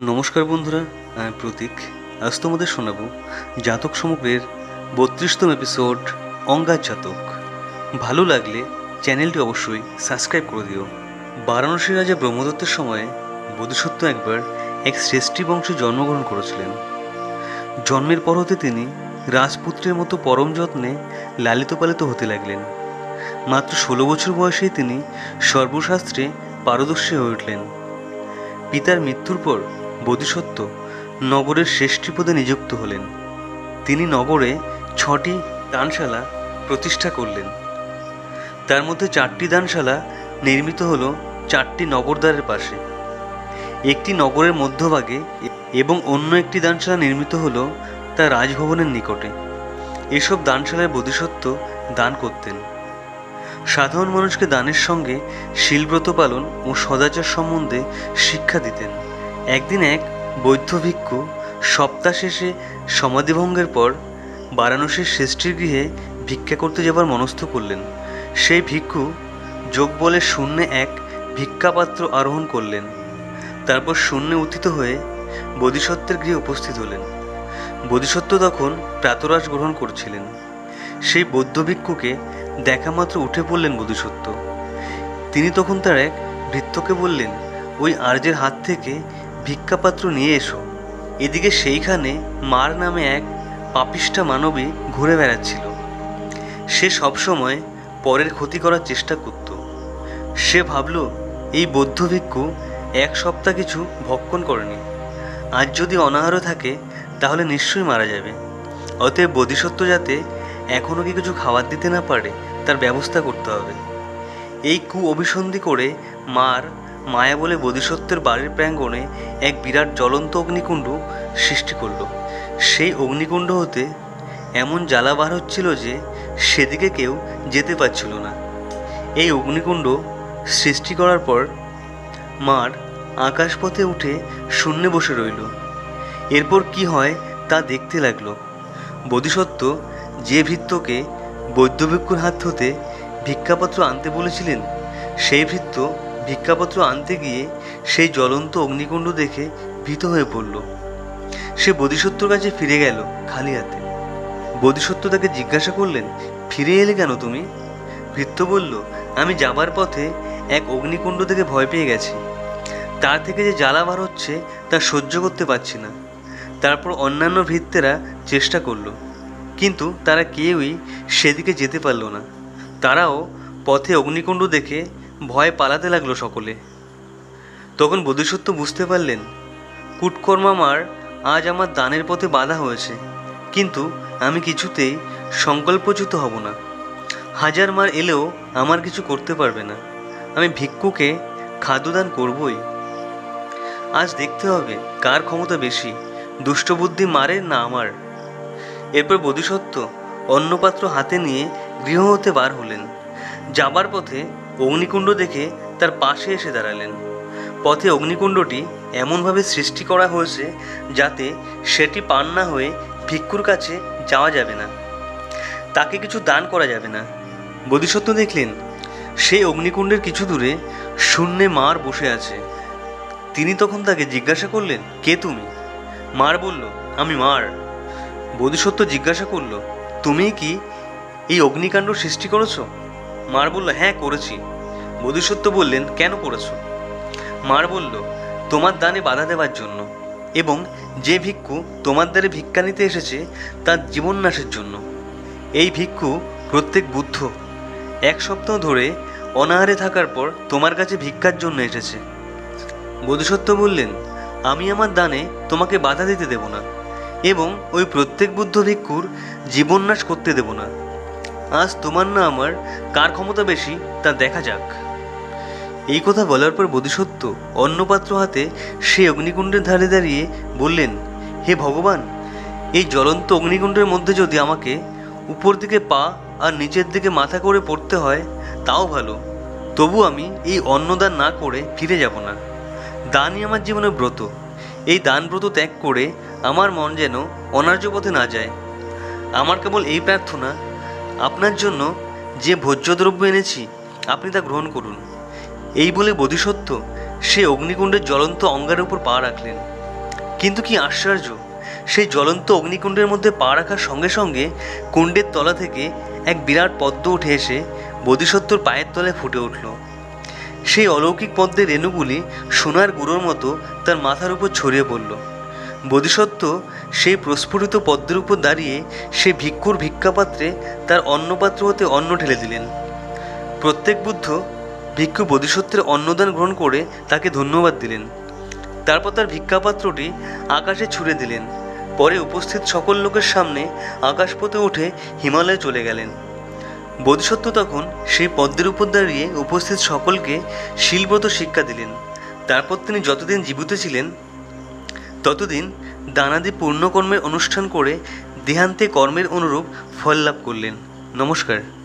নমস্কার বন্ধুরা, আমি প্রতীক। আজ তোমাদের শোনাবো জাতক সমগ্রের বত্রিশতম এপিসোড অঙ্গার জাতক। ভালো লাগলে চ্যানেলটি অবশ্যই সাবস্ক্রাইব করে দিও। বারাণসী রাজা ব্রহ্মদত্তের সময়ে বোধিসত্ত্ব একবার এক শ্রেষ্ঠী বংশে জন্মগ্রহণ করেছিলেন। জন্মের পর হতে তিনি রাজপুত্রের মতো পরম যত্নে লালিত পালিত হতে লাগলেন। মাত্র ষোলো বছর বয়সেই তিনি সর্বশাস্ত্রে পারদর্শী হয়ে উঠলেন। পিতার মৃত্যুর পর বোধিসত্ত্ব নগরের শ্রেষ্ঠী পদে নিযুক্ত হলেন। তিনি নগরে ছটি দানশালা প্রতিষ্ঠা করলেন। তার মধ্যে চারটি দানশালা নির্মিত হল চারটি নগরদ্বারের পাশে। একটি নগরের মধ্যভাগে এবং অন্য একটি দানশালা নির্মিত হল তার রাজভবনের নিকটে। এসব দানশালায় বোধিসত্ত্ব দান করতেন। সাধারণ মানুষকে দানের সঙ্গে শিলব্রত পালন ও সদাচার সম্বন্ধে শিক্ষা দিতেন। একদিন এক বৌদ্ধ ভিক্ষু সপ্তাহ শেষে সমাধিভঙ্গের পর বারাণসীর শ্রেষ্ঠীর গৃহে ভিক্ষা করতে যাবার মনস্থ করলেন। সেই ভিক্ষু যোগ বলে শূন্যে এক ভিক্ষাপাত্র আরোহণ করলেন। তারপর শূন্যে উত্থিত হয়ে বোধিসত্ত্বের গৃহে উপস্থিত হলেন। বোধিসত্ত্ব তখন প্রাতরাশ গ্রহণ করছিলেন। সেই বৌদ্ধ ভিক্ষুকে দেখা মাত্র উঠে পড়লেন বোধিসত্ত্ব। তিনি তখন তার এক ভৃত্যকে বললেন, ওই আর্যের হাত থেকে ভিক্ষাপাত্র নিয়ে এসো। এদিকে সেইখানে মার নামে এক পাপিষ্ঠা মানবী ঘুরে বেড়াচ্ছিল। সে সবসময় পরের ক্ষতি করার চেষ্টা করত। সে ভাবল, এই বৌদ্ধ ভিক্ষু এক সপ্তাহ কিছু ভক্ষণ করেনি। আজ যদি অনাহারও থাকে, তাহলে নিশ্চয়ই মারা যাবে। অতএব বোধিসত্ত্ব যাতে এখনও কি কিছু খাবার দিতে না পারে, তার ব্যবস্থা করতে হবে। এই কু অভিসন্ধি করে মার মায়া বলে বোধিসত্ত্বের বাড়ির প্রাঙ্গণে এক বিরাট জ্বলন্ত অগ্নিকুণ্ড সৃষ্টি করল। সেই অগ্নিকুণ্ড হতে এমন জ্বালা বার হচ্ছিল যে সেদিকে কেউ যেতে পারছিল না। এই অগ্নিকুণ্ড সৃষ্টি করার পর মার আকাশপথে উঠে শূন্যে বসে রইল। এরপর কি হয় তা দেখতে লাগল। বোধিসত্ত্ব যে ভৃত্যকে বৈদ্যভিক্ষুর হাত হতে ভিক্ষাপত্র আনতে বলেছিলেন, সেই ভৃত্য ভিক্ষাপত্র আনতে গিয়ে সেই জ্বলন্ত অগ্নিকুণ্ড দেখে ভীত হয়ে পড়ল। সে বোধিসত্ত্বর কাছে ফিরে গেল খালি হাতে বোধিসত্ত্ব তাকে জিজ্ঞাসা করলেন, ফিরে এলে কেন তুমি? ভৃত্য বলল, আমি যাবার পথে এক অগ্নিকুণ্ড থেকে ভয় পেয়ে গেছি। তার থেকে যে জ্বালা বার হচ্ছে তা সহ্য করতে পারছি না। তারপর অন্যান্য ভৃত্যেরা চেষ্টা করল, কিন্তু তারা কেউই সেদিকে যেতে পারল না। তারাও পথে অগ্নিকুণ্ড দেখে ভয় পালাতে লাগল সকলে। তখন বোধিসত্ত্ব বুঝতে পারলেন কুটকর্মামার আজ আমার দানের পথে বাধা হয়েছে, কিন্তু আমি কিছুতেই সংকল্পচ্যুত হব না। হাজার মার এলেও আমার কিছু করতে পারবে না। আমি ভিক্ষুকে খাদ্যদান করবই। আজ দেখতে হবে কার ক্ষমতা বেশি, দুষ্টবুদ্ধি মারে না আমার। এরপর বোধিসত্ত্ব অন্নপাত্র হাতে নিয়ে গৃহ হতে বার হলেন। যাবার পথে অগ্নিকুণ্ড দেখে তার পাশে এসে দাঁড়ালেন। পথে অগ্নিকুণ্ডটি এমনভাবে সৃষ্টি করা হয়েছে যাতে সেটি পান না হয়ে ভিক্ষুর কাছে যাওয়া যাবে না। তাকে কিছু দান করা যাবে না। বোধিসত্ত্ব দেখলেন সেই অগ্নিকুণ্ডের কিছু দূরে শূন্যে মার বসে আছে। তিনি তখন তাকে জিজ্ঞাসা করলেন, কে তুমি? মার বলল, আমি মার। বোধিসত্ত্ব জিজ্ঞাসা করল, তুমি কি এই অগ্নিকাণ্ড সৃষ্টি করেছ? মার বলল হ্যাঁ করেছি। বোধিসত্ত্ব বললেন, কেন করেছ? মার বলল, তোমার দানে বাধা দেওয়ার জন্য এবং যে ভিক্ষু তোমার দ্বারে ভিক্ষা নিতে এসেছে, তার জীবননাশের জন্য। এই ভিক্ষু প্রত্যেক বুদ্ধ এক সপ্তাহ ধরে অনাহারে থাকার পর তোমার কাছে ভিক্ষার জন্য এসেছে। বোধিসত্ত্ব বললেন, আমি আমার দানে তোমাকে বাধা দিতে দেব না এবং ওই প্রত্যেক বুদ্ধ ভিক্ষুর জীবননাশ করতে দেব না। আজ তোমার না আমার কার ক্ষমতা বেশি তা দেখা যাক। এই কথা বলার পর বোধিসত্ত্ব অন্নপাত্র হাতে সে অগ্নিকুণ্ডের ধারে দাঁড়িয়ে বললেন, হে ভগবান, এই জ্বলন্ত অগ্নিকুণ্ডের মধ্যে যদি আমাকে উপর দিকে পা আর নিচের দিকে মাথা করে পড়তে হয়, তাও ভালো। তবু আমি এই অন্নদান না করে ফিরে যাব না। দানই আমার জীবনের ব্রত। এই দান ব্রত ত্যাগ করে আমার মন যেন অনার্য পথে না যায়। আমার কেবল এই প্রার্থনা আপনার জন্য যে ভোজ্যদ্রব্য এনেছি, আপনি তা গ্রহণ করুন। এই বলে বোধিসত্ত্ব সে অগ্নিকুণ্ডের জ্বলন্ত অঙ্গারের উপর পা রাখলেন। কিন্তু কি আশ্চর্য, সেই জ্বলন্ত অগ্নিকুণ্ডের মধ্যে পা রাখার সঙ্গে সঙ্গে কুণ্ডের তলা থেকে এক বিরাট পদ্ম উঠে এসে বোধিসত্ত্বর পায়ের তলায় ফুটে উঠল। সেই অলৌকিক পদ্মের রেণুগুলি সোনার গুঁড়োর মতো তার মাথার উপর ছড়িয়ে পড়ল। বোধিসত্ত্ব সেই প্রস্ফুটিত পদ্মের উপর দাঁড়িয়ে সে ভিক্ষুর ভিক্ষাপাত্রে তার অন্নপাত্র হতে অন্ন ঢেলে দিলেন। প্রত্যেক বুদ্ধ ভিক্ষু বোধিসত্ত্বের অন্নদান গ্রহণ করে তাকে ধন্যবাদ দিলেন। তারপর তার ভিক্ষাপাত্রটি আকাশে ছুড়ে দিলেন। পরে উপস্থিত সকল লোকের সামনে আকাশপথে উঠে হিমালয়ে চলে গেলেন। বোধিসত্ত্ব তখন সেই পদ্মের উপর দাঁড়িয়ে উপস্থিত সকলকে শিলব্রত শিক্ষা দিলেন। তারপর তিনি যতদিন জীবিত ছিলেন ততদিন দানাদি পূর্ণকর্মের অনুষ্ঠান করে দেহান্তে কর্মের অনুরূপ ফল লাভ করলেন। নমস্কার।